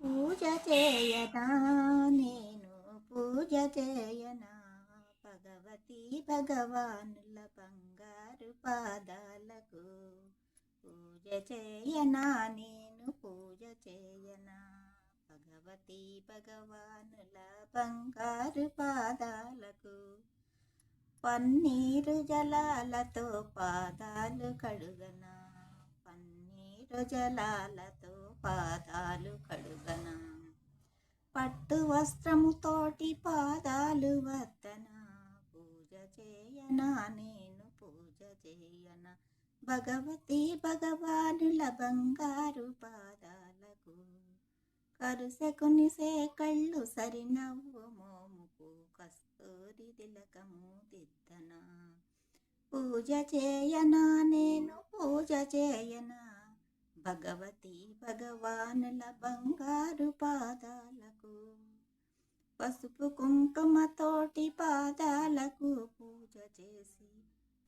పూజ చేయనా? నేను పూజ చేయనా? భగవతి భగవానుల బంగారు పాదాలకు పూజ చేయనా? నేను పూజ చేయనా? భగవతి భగవానుల బంగారు పాదాలకు పన్నీరు జలాలతో పాదాలు కడుగనా? పన్నీరు జలాలతో పాదాలు కడుగన? పట్టు వస్త్రముతోటి పాదాలు వద్దనా పూజ చేయనా? నేను పూజ చేయనా? భగవతి భగవానుల బంగారు పాదాలకు. కరుసెకునిసే కళ్ళు సరినవ్వు మోముకు. కస్తూరి తిలకము దిద్దనా? పూజ చేయనా? నేను పూజ చేయనా? భగవతి భగవానుల బంగారు పాదాలకు పసుపు కుంకుమతోటి పాదాలకు పూజ చేసి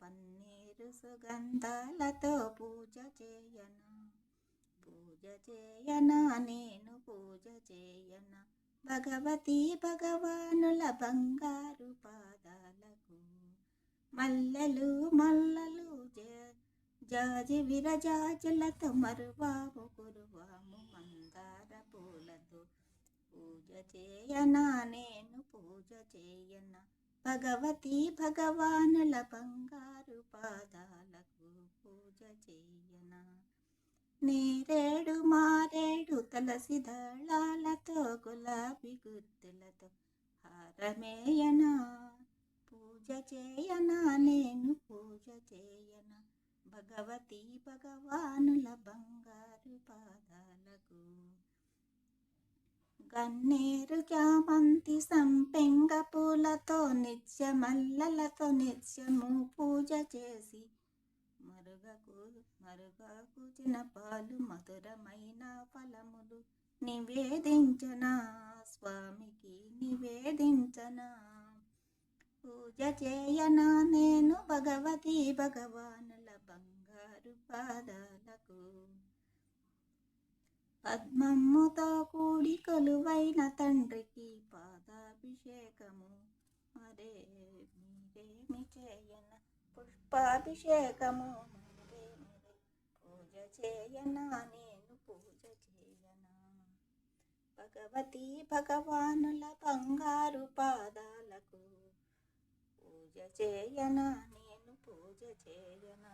పన్నీరు సుగంధాలతో పూజ చేయనా. పూజ చేయనా? నేను పూజ చేయనా? భగవతి భగవానుల బంగారు పాదాలకు మల్లెలు మల్లలు జయ జాజి విరజాజలత మరువాము గురువాము మందార పూలతో. పూజ చేయనా నేను పూజ చేయనా? భగవతి భగవానుల బంగారు పాదాలకు పూజ చేయనా? నేరేడు మారేడు తలసి దళాలతో గులాబీ గుర్తులతో హారమేయనా? పూజ చేయనా నేను పూజ చేయనా? భగవతి భగవానుల బంగారు పాదాలకు. గన్నేరు చామంతి సంపెంగ పూలతో నిత్య మల్లలతో నిత్యము పూజ చేసి మరుగకు మరుగకు పాలు మధురమైన ఫలములు నివేదించనా స్వామికి నివేదించనా పూజ చేయనా నేను భగవతి భగవానుల బంగారు పాదాలకు. పద్మమ్ముతో కూడి కొలువైన తండ్రికి పాదాభిషేకము. మరే మీరేమి చేయన? పుష్పాభిషేకము. పూజ చేయనా? నేను పూజ చేయనా? భగవతి భగవానుల బంగారు పాదాలకు. పూజ చేయనా? నేను పూజ చేయనా?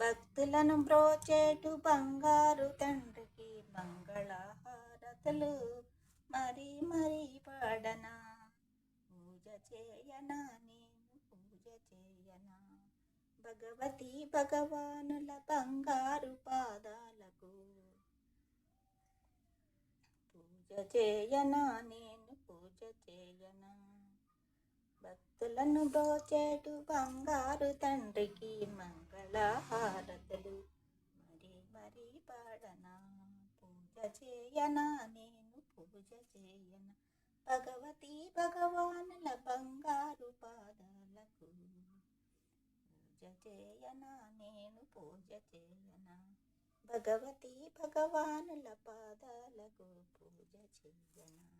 భక్తులను బ్రోచేటు బంగారు తండ్రికి మంగళహారతులు. మరి మరి పాడనా? పూజ చేయనా? నేను పూజ చేయనా? భగవతి భగవానుల బంగారు పాదాలకు పూజ చేయనా? నేను పూజ చేయనా? భక్తులను దోచేటు బంగారు తండ్రికి మంగళహారతులు. మరి మరి పాడనా పూజ చేయనా నేను పూజ చేయనా. భగవతి భగవానుల బంగారు పాదాలకు పూజ చేయనా నేను పూజ చేయనా. భగవతి భగవానుల పాదాలకు పూజ చేయనా.